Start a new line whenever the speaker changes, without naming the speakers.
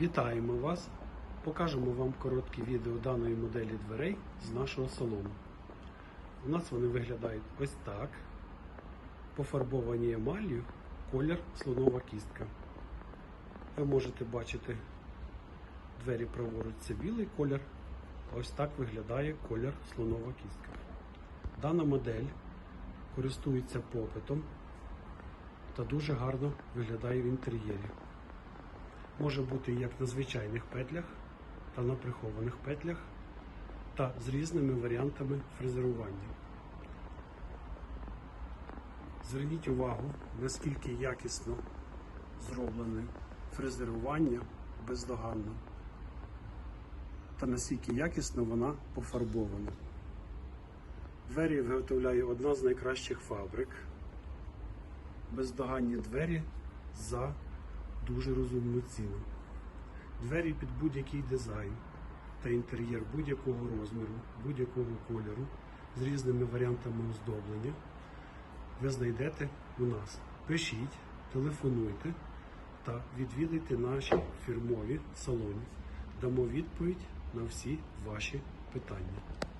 Вітаємо вас! Покажемо вам коротке відео даної моделі дверей з нашого салону. У нас вони виглядають ось так. Пофарбовані емаллю, колір слонова кістка. Ви можете бачити двері праворуч це білий колір. Ось так виглядає колір слонова кістка. Дана модель користується попитом та дуже гарно виглядає в інтер'єрі. Може бути як на звичайних петлях та на прихованих петлях та з різними варіантами фрезерування. Зверніть увагу, наскільки якісно зроблене фрезерування бездоганно та наскільки якісно вона пофарбована. Двері виготовляє одна з найкращих фабрик. Бездоганні двері за дуже розумну ціну. Двері під будь-який дизайн та інтер'єр будь-якого розміру, будь-якого кольору з різними варіантами оздоблення ви знайдете у нас. Пишіть, телефонуйте та відвідайте наші фірмові салони. Дамо відповідь на всі ваші питання.